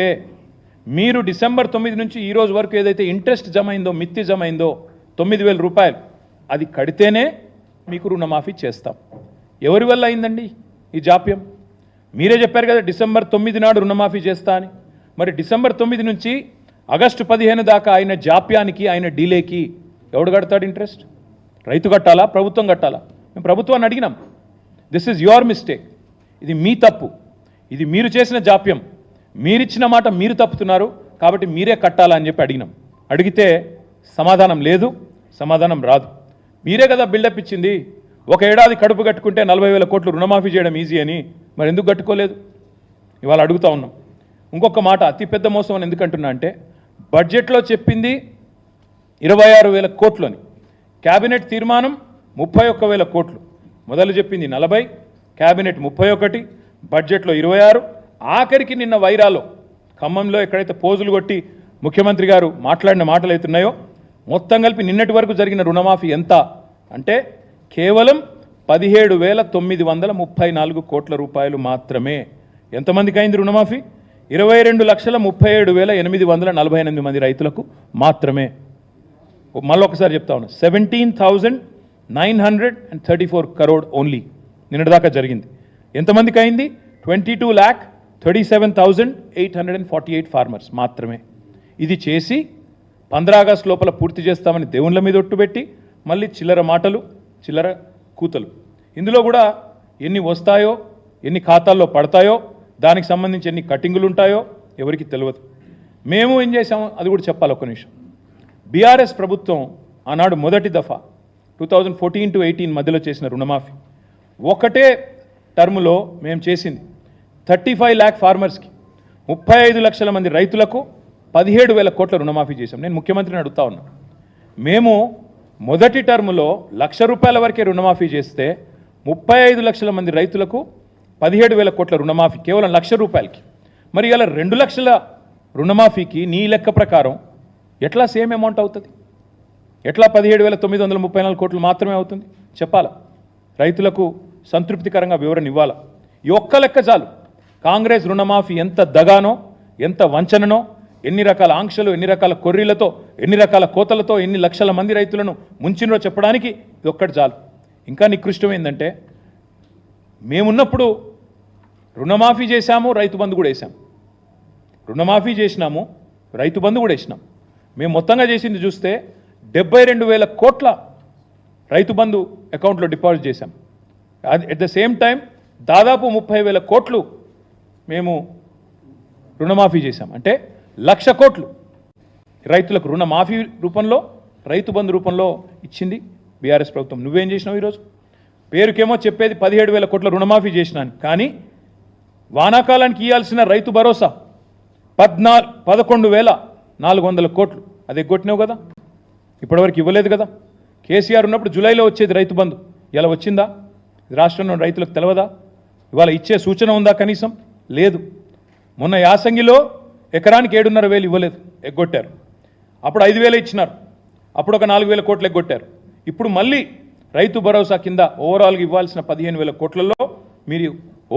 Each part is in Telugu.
ఏంటంటే మీరు డిసెంబర్ తొమ్మిది నుంచి ఈ రోజు వరకు ఏదైతే ఇంట్రెస్ట్ జమ అయిందో మిత్తి జమ అయిందో తొమ్మిది వేల రూపాయలు అది కడితేనే మీకు రుణమాఫీ చేస్తాం. ఎవరి వల్ల అయిందండి ఈ జాప్యం? మీరే చెప్పారు కదా డిసెంబర్ తొమ్మిది నాడు రుణమాఫీ చేస్తా అని. మరి డిసెంబర్ తొమ్మిది నుంచి ఆగస్టు పదిహేను దాకా ఆయన జాప్యానికి ఆయన డీలేకి ఎవడు కడతాడు ఇంట్రెస్ట్? రైతు కట్టాలా ప్రభుత్వం కట్టాలా? మేము ప్రభుత్వాన్ని అడిగినాం. దిస్ ఈజ్ యువర్ మిస్టేక్ ఇది మీ తప్పు. ఇది మీరు చేసిన జాప్యం. మీరిచ్చిన మాట మీరు తప్పుతున్నారు కాబట్టి మీరే కట్టాలా అని చెప్పి అడిగినాం. అడిగితే సమాధానం లేదు సమాధానం రాదు. మీరే కదా బిల్డప్ ఇచ్చింది. ఒక ఏడాది కడుపు కట్టుకుంటే నలభై వేల కోట్లు రుణమాఫీ చేయడం ఈజీ అని మరి ఎందుకు కట్టుకోలేదు? ఇవాళ అడుగుతా ఉన్నాం. ఇంకొక మాట అతిపెద్ద మోసం అని ఎందుకంటున్నా అంటే బడ్జెట్లో చెప్పింది ఇరవై ఆరు వేల కోట్లు అని క్యాబినెట్ తీర్మానం ముప్పై ఒక్క వేల కోట్లు. మొదలు చెప్పింది నలభై క్యాబినెట్ ముప్పై ఒకటి బడ్జెట్లో ఇరవై ఆరు ఆఖరికి నిన్న వైరాలో. ఖమ్మంలో ఎక్కడైతే పోజులు కొట్టి ముఖ్యమంత్రి గారు మాట్లాడిన మాటలు అవుతున్నాయో మొత్తం కలిపి నిన్నటి వరకు జరిగిన రుణమాఫీ ఎంత? అంటే కేవలం పదిహేడు వేల తొమ్మిది వందల ముప్పై నాలుగు కోట్ల రూపాయలు మాత్రమే. ఎంతమందికి అయింది రుణమాఫీ? ఇరవై రెండు లక్షల ముప్పై ఏడు వేల ఎనిమిది వందల నలభై ఎనిమిది మంది రైతులకు మాత్రమే. మళ్ళీ ఒకసారి చెప్తా ఉన్నాను seventeen thousand nine hundred and thirty four crore only. నిన్నటిదాకా జరిగింది. ఎంతమందికి అయింది twenty two lakh thirty seven thousand eight hundred and forty eight farmers మాత్రమే. ఇది చేసి పంద్రా ఆగస్టు లోపల పూర్తి చేస్తామని దేవుళ్ళ మీద ఒట్టుబెట్టి మళ్ళీ చిల్లర మాటలు చిల్లర కూతలు. ఇందులో కూడా ఎన్ని వస్తాయో ఎన్ని ఖాతాల్లో పడతాయో దానికి సంబంధించి ఎన్ని కటింగులు ఉంటాయో ఎవరికి తెలియదు మేము ఏం చేసామో అది కూడా చెప్పాలి ఒక నిమిషం. బీఆర్ఎస్ ప్రభుత్వం ఆనాడు మొదటి దఫా two thousand fourteen to eighteen మధ్యలో చేసిన రుణమాఫీ. ఒకటే టర్ములో మేము చేసింది. థర్టీ ఫైవ్ ల్యాక్ ఫార్మర్స్కి ముప్పై ఐదు లక్షల మంది రైతులకు పదిహేడు వేల కోట్ల రుణమాఫీ చేశాం. నేను ముఖ్యమంత్రిని అడుగుతా ఉన్నా. మేము మొదటి టర్ములో లక్ష రూపాయల వరకే రుణమాఫీ చేస్తే ముప్పై ఐదు లక్షల మంది రైతులకు పదిహేడు వేల కోట్ల రుణమాఫీ కేవలం లక్ష రూపాయలకి. మరి ఇలా రెండు లక్షల రుణమాఫీకి నీ లెక్క ప్రకారం ఎట్లా సేమ్ అమౌంట్ అవుతుంది? ఎట్లా పదిహేడు వేల తొమ్మిది వందల ముప్పై నాలుగు కోట్లు మాత్రమే అవుతుంది? చెప్పాలా? రైతులకు సంతృప్తికరంగా వివరణ ఇవ్వాలా? ఈ ఒక్క లెక్క చాలు. కాంగ్రెస్ రుణమాఫీ ఎంత దగానో ఎంత వంచననో ఎన్ని రకాల ఆంక్షలు ఎన్ని రకాల కొర్రీలతో ఎన్ని రకాల కోతలతో ఎన్ని లక్షల మంది రైతులను ముంచినో చెప్పడానికి ఇది ఒక్కటి చాలు. ఇంకా నికృష్టం ఏంటంటే మేమున్నప్పుడు రుణమాఫీ చేశాము రైతు బంధు కూడా వేసాము రుణమాఫీ చేసినాము రైతు బంధు కూడా వేసినాం. మేము మొత్తంగా చేసింది చూస్తే డెబ్బై రెండు వేల కోట్ల రైతు బంధు అకౌంట్లో డిపాజిట్ చేశాం. అట్ ద సేమ్ టైం దాదాపు ముప్పై వేల కోట్లు మేము రుణమాఫీ చేశాం. అంటే లక్ష కోట్లు రైతులకు రుణమాఫీ రూపంలో రైతు బంధు రూపంలో ఇచ్చింది బీఆర్ఎస్ ప్రభుత్వం. నువ్వేం చేసినావు ఈరోజు? పేరుకేమో చెప్పేది పదిహేడు వేల కోట్ల రుణమాఫీ చేసినాను. కానీ వానాకాలానికి ఇవ్వాల్సిన రైతు భరోసా పద్నా పదకొండు వేల నాలుగు వందల కోట్లు. అది ఎగ్గొట్టినావు కదా? ఇప్పటివరకు ఇవ్వలేదు కదా? కేసీఆర్ ఉన్నప్పుడు జూలైలో వచ్చేది రైతు బంధు. ఇలా వచ్చిందా? రాష్ట్రంలో రైతులకు తెలవదా? ఇవాళ ఇచ్చే సూచన ఉందా కనీసం? లేదు. మొన్న యాసంగిలో ఎకరానికి ఏడున్నర వేలు ఇవ్వలేదు. ఎగ్గొట్టారు. అప్పుడు ఐదు వేలు ఇచ్చినారు. అప్పుడు ఒక నాలుగు వేల కోట్లు ఎగ్గొట్టారు. ఇప్పుడు మళ్ళీ రైతు భరోసా కింద ఓవరాల్గా ఇవ్వాల్సిన పదిహేను వేల కోట్లలో మీరు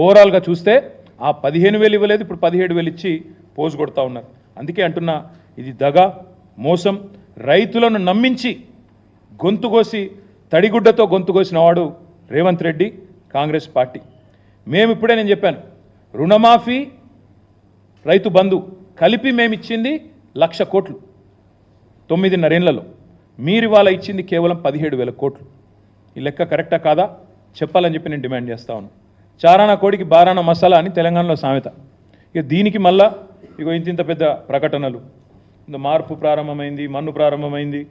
ఓవరాల్గా చూస్తే ఆ పదిహేను వేలు ఇవ్వలేదు ఇప్పుడు పదిహేడు వేలు ఇచ్చి పోజు కొడతా ఉన్నారు. అందుకే అంటున్నా ఇది దగ మోసం. రైతులను నమ్మించి గొంతు కోసి తడిగుడ్డతో గొంతుకోసిన వాడు రేవంత్ రెడ్డి కాంగ్రెస్ పార్టీ. మేము ఇప్పుడే నేను చెప్పాను రుణమాఫీ రైతు బంధు కలిపి మేమిచ్చింది లక్ష కోట్లు. తొమ్మిదిన్నరేళ్ళలో మీరు ఇవాళ ఇచ్చింది కేవలం పదిహేడు వేల కోట్లు. ఈ లెక్క కరెక్టా కాదా? చెప్పాలని చెప్పి నేను డిమాండ్ చేస్తా ఉన్నాను చారానా కోడికి బారానా మసాలా అని తెలంగాణలో సామెత. ఇక దీనికి మళ్ళా ఇక ఇంత ఇంత పెద్ద ప్రకటనలు. ఇంత మార్పు ప్రారంభమైంది మన్ను ప్రారంభమైంది.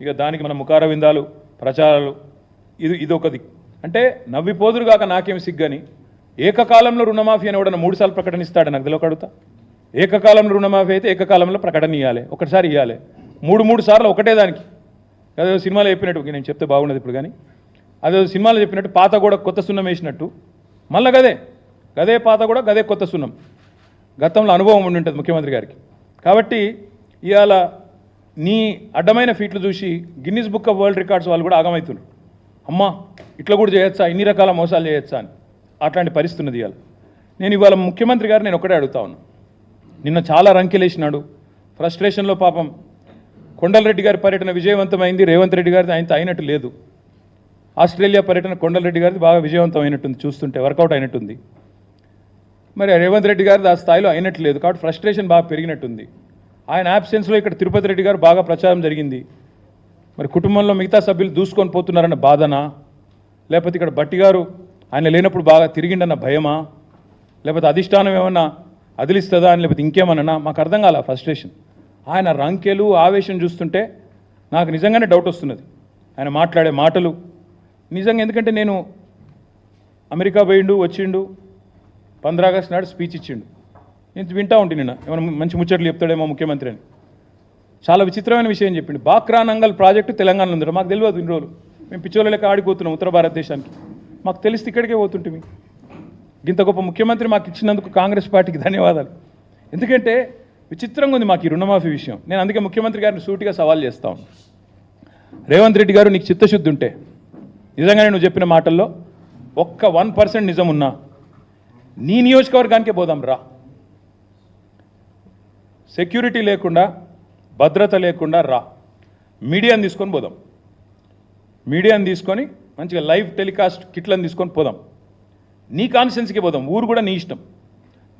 ఇక దానికి మన ముఖార విందాలు ప్రచారాలు. ఇది ఇదొకది. అంటే నవ్విపోదురు కాక నాకేం సిగ్గని? ఏకకాలంలో రుణమాఫీ అని ఎవడన్నా మూడు సార్లు ప్రకటనిస్తాడు? నాకు తెలియక అడుగుతా. ఏకకాలంలో రుణమాఫీ అయితే ఏకకాలంలో ప్రకటన ఇవ్వాలి ఒకటిసారి ఇవ్వాలి మూడు మూడు సార్లు ఒకటే దానికి. అదే సినిమాలో చెప్పినట్టు నేను చెప్తే బాగున్నది ఇప్పుడు కానీ. అదే సినిమాలో చెప్పినట్టు పాత కూడా కొత్త సున్నం వేసినట్టు. మళ్ళీ గదే గదే పాత కూడా గదే కొత్త సున్నం. గతంలో అనుభవం ఉండి ఉంటుంది ముఖ్యమంత్రి గారికి. కాబట్టి ఇవాళ నీ అడ్డమైన ఫీట్లు చూసి Guinness Book of World Records వాళ్ళు కూడా ఆగమవుతున్నారు అమ్మా ఇట్లా కూడా చేయొచ్చా? ఇన్ని రకాల మోసాలు చేయొచ్చా అని. అట్లాంటి పరిస్థితి ఉన్నది ఇవాళ. నేను ఇవాళ ముఖ్యమంత్రి గారు నేను ఒకటే అడుగుతా ఉన్నా. నిన్న చాలా రంకెలేసినాడు ఫ్రస్ట్రేషన్లో పాపం కొండలరెడ్డి గారి పర్యటన విజయవంతమైంది. రేవంత్ రెడ్డి గారిది ఆయనతో అయినట్టు లేదు. ఆస్ట్రేలియా పర్యటన కొండలరెడ్డి గారిది బాగా విజయవంతం అయినట్టుంది చూస్తుంటే వర్కౌట్ అయినట్టుంది. మరి రేవంత్ రెడ్డి గారిది ఆ స్థాయిలో అయినట్టు లేదు కాబట్టి ఫ్రస్ట్రేషన్ బాగా పెరిగినట్టుంది. ఆయన యాబ్సెన్స్లో ఇక్కడ తిరుపతి రెడ్డి గారు బాగా ప్రచారం జరిగింది. మరి కుటుంబంలో మిగతా సభ్యులు దూసుకొని పోతున్నారన్న బాధనా? లేకపోతే ఇక్కడ బట్టి గారు ఆయన లేనప్పుడు బాగా తిరిగిండన్న భయమా? లేకపోతే అధిష్టానం ఏమన్నా అదిలిస్తుందా అని లేకపోతే ఇంకేమన్నా మాకు అర్థం కాల ఫ్రస్ట్రేషన్ ఆయన రంకెలు ఆవేశం చూస్తుంటే నాకు నిజంగానే డౌట్ వస్తున్నది. ఆయన మాట్లాడే మాటలు. నిజంగా ఎందుకంటే నేను అమెరికా పోయిండు వచ్చిండు పంద్రా ఆగస్ట్ నాడు స్పీచ్ ఇచ్చిండు. నేను వింటా ఉంటే నిన్న. ఏమైనా మంచి ముచ్చట్లు చెప్తాడేమో ముఖ్యమంత్రి అని. చాలా విచిత్రమైన విషయం చెప్పిండు. బాక్రా నంగల్ ప్రాజెక్టు తెలంగాణలో ఉంది మాకు తెలియదు ఇన్ని రోజులు. మేము పిచ్చోళ్ళ లెక్క ఆడిపోతున్నాం ఉత్తర భారతదేశానికి. మాకు తెలిస్తే ఇక్కడికే పోతుంటిమి. ఇంత గొప్ప ముఖ్యమంత్రి మాకు ఇచ్చినందుకు కాంగ్రెస్ పార్టీకి ధన్యవాదాలు. ఎందుకంటే విచిత్రంగా ఉంది మాకు ఈ రుణమాఫీ విషయం. నేను అందుకే ముఖ్యమంత్రి గారిని సూటిగా సవాల్ చేస్తాను రేవంత్ రెడ్డి గారు నీకు చిత్తశుద్ధి ఉంటే నిజంగానే నువ్వు చెప్పిన మాటల్లో ఒక్క వన్ పర్సెంట్ నిజం ఉన్నా నీ నియోజకవర్గానికే పోదాం రా. సెక్యూరిటీ లేకుండా భద్రత లేకుండా రా. మీడియాని తీసుకొని పోదాం. మీడియాని తీసుకొని మంచిగా లైవ్ టెలికాస్ట్ కిట్లను తీసుకొని పోదాం. నీ కాన్స్టెన్సీకి పోదాం. ఊరు కూడా నీ ఇష్టం.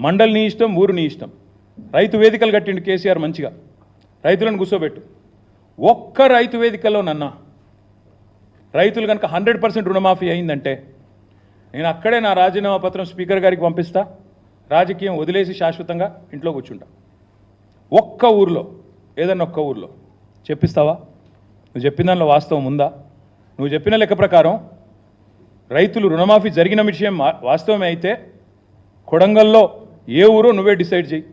మండలి నీ ఇష్టం ఊరు నీ ఇష్టం. రైతు వేదికలు కట్టిండు కేసీఆర్ మంచిగా. రైతులను కూర్చోబెట్టు. ఒక్క రైతు వేదికలో నన్న. రైతులు కనుక హండ్రెడ్ పర్సెంట్ రుణమాఫీ అయిందంటే నేను అక్కడే నా రాజీనామా పత్రం స్పీకర్ గారికి పంపిస్తా. రాజకీయం వదిలేసి శాశ్వతంగా ఇంట్లో కూర్చుంటా. ఒక్క ఊర్లో ఏదన్నా ఒక్క ఊర్లో. చెప్పిస్తావా? నువ్వు చెప్పిన దానిలో వాస్తవం ఉందా? నువ్వు చెప్పిన లెక్క ప్రకారం రైతులు రుణమాఫీ జరిగిన విషయం వాస్తవమే అయితే కొడంగల్లో ఏ ఊరో నువ్వే డిసైడ్ చేయి.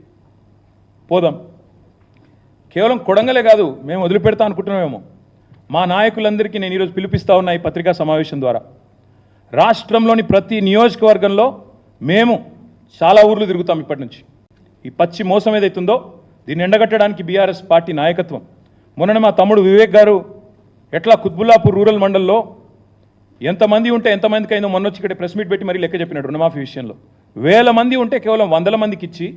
పోదాం. కేవలం కొడంగలే కాదు మేము వదిలిపెడతా అనుకుంటున్నామేమో. మా నాయకులందరికీ నేను ఈరోజు పిలిపిస్తా ఉన్నా ఈ పత్రికా సమావేశం ద్వారా. రాష్ట్రంలోని ప్రతి నియోజకవర్గంలో మేము చాలా ఊర్లు తిరుగుతాం ఇప్పటి నుంచి. ఈ పచ్చి మోసం ఏదైతుందో దీన్ని ఎండగట్టడానికి బీఆర్ఎస్ పార్టీ నాయకత్వం. మొన్న మా తమ్ముడు వివేక్ గారు ఎట్లా కుత్బుల్లాపూర్ రూరల్ మండల్లో ఎంతమంది ఉంటే ఎంతమందికి అయిందో మొన్న వచ్చి ఇక్కడ ప్రెస్ మీట్ పెట్టి మరీ లెక్క చెప్పినాడు రుణమాఫీ విషయంలో. వేల మంది ఉంటే కేవలం వందల మందికి ఇచ్చి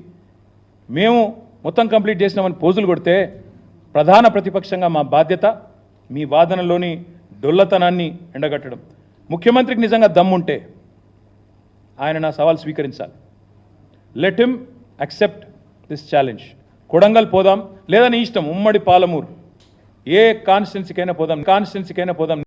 మేము మొత్తం కంప్లీట్ చేసినామని పోజులు కొడితే ప్రధాన ప్రతిపక్షంగా మా బాధ్యత మీ వాదనలోని డొల్లతనాన్ని ఎండగట్టడం. ముఖ్యమంత్రికి నిజంగా దమ్ముంటే ఆయన నా సవాల్ స్వీకరించాలి. Let him accept this challenge. Kodangal పోదాం లేదా నీ ఇష్టం ఉమ్మడి పాలమూరు. ఏ కాన్స్టిట్యున్సీకైనా పోదాం కాన్స్టిట్యున్సీకైనా పోదాం.